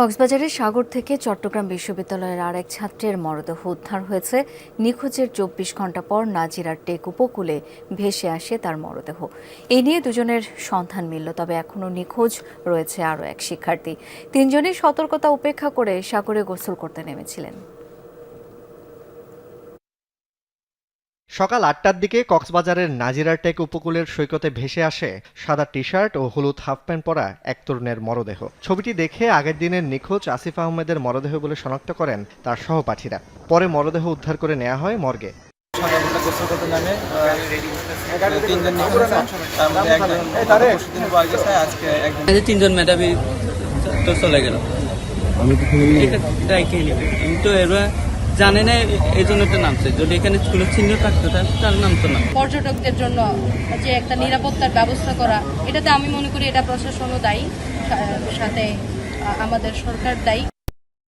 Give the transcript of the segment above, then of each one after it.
কক্সবাজারের সাগর থেকে চট্টগ্রাম বিশ্ববিদ্যালয়ের আর এক ছাত্রের মরদেহ উদ্ধার হয়েছে। নিখোঁজের চব্বিশ ঘণ্টা পর নাজিরার টেক উপকূলে ভেসে আসে তার মরদেহ। এ নিয়ে দুজনের সন্ধান মিলল, তবে এখনও নিখোঁজ রয়েছে আরও এক শিক্ষার্থী। তিনজনই সতর্কতা উপেক্ষা করে সাগরে গোসল করতে নেমেছিলেন। সকাল আটটার দিকে কক্সবাজারের নাজিরারটেক উপকূলের সৈকতে ভেসে আসে সাদা টি শার্ট ও হলুদ হাফ প্যান্ট পরা এক তরুণের মরদেহ। ছবিটি দেখে আগের দিনের নিখোঁজ আসিফ আহমেদের মরদেহ বলে শনাক্ত করেন তার সহপাঠীরা। পরে মরদেহ উদ্ধার করে নেওয়া হয় মর্গে। তিনজন মেধাবী তো চলে গেল। আমি তো এরা জানে না এই জন্য তো নামছে। যদি এখানে স্কুলের চিহ্ন থাকতো তার নামতো না পর্যটকদের জন্য যে একটা নিরাপত্তার ব্যবস্থা করা, এটাতে আমি মনে করি এটা প্রশাসনও দায়ী সাথে আমাদের সরকার দায়ী।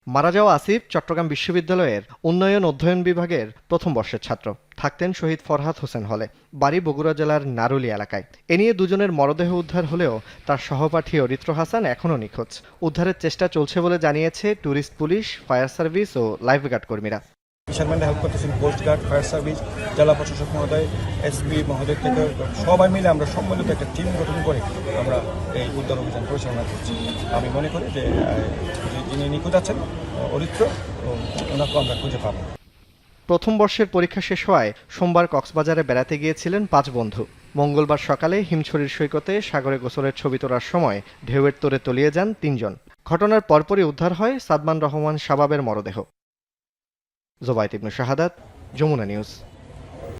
মারা যাওয়া আসিফ চট্টগ্রাম বিশ্ববিদ্যালয়ের উন্নয়ন অধ্যয়ন বিভাগের প্রথম বর্ষের ছাত্র। থাকতেন শহীদ ফরহাদ হোসেন হলে, বাড়ি বগুড়া জেলার নারুলি এলাকায়। এ নিয়ে দুজনের মরদেহ উদ্ধার হলেও তার সহপাঠী অরিত্র হাসান এখনও নিখোঁজ। উদ্ধারের চেষ্টা চলছে বলে জানিয়েছে ট্যুরিস্ট পুলিশ, ফায়ার সার্ভিস ও লাইফগার্ড কর্মীরা। ফিশারম্যানরা হেল্প করতেছেন কোস্ট গার্ড ফায়ার সার্ভিস জেলা প্রশাসক মহোদয় এসপি মহোদয় থেকে সবাই মিলে আমরা সম্মিলিত একটা টিম গঠন করে আমরা এই উদ্ধার অভিযান পরিচালনা করছি। আমি মনে করি যে যিনি নিখোঁজ আছেন, অরিত্র ওনাকে আমরা খুঁজে পাবো। প্রথম বর্ষের পরীক্ষা শেষ হওয়ায় সোমবার কক্সবাজারে বেড়াতে গিয়েছিলেন পাঁচ বন্ধু। মঙ্গলবার সকালে হিমছড়ির সৈকতে সাগরে গোসলের ছবি তোলার সময় ঢেউয়ের তোরে তলিয়ে যান তিনজন। ঘটনার পরপরই উদ্ধার হয় সাদমান রহমান শাবাবের মরদেহ। জোবাইত ইবনু শাহাদাত যমুনা নিউজ।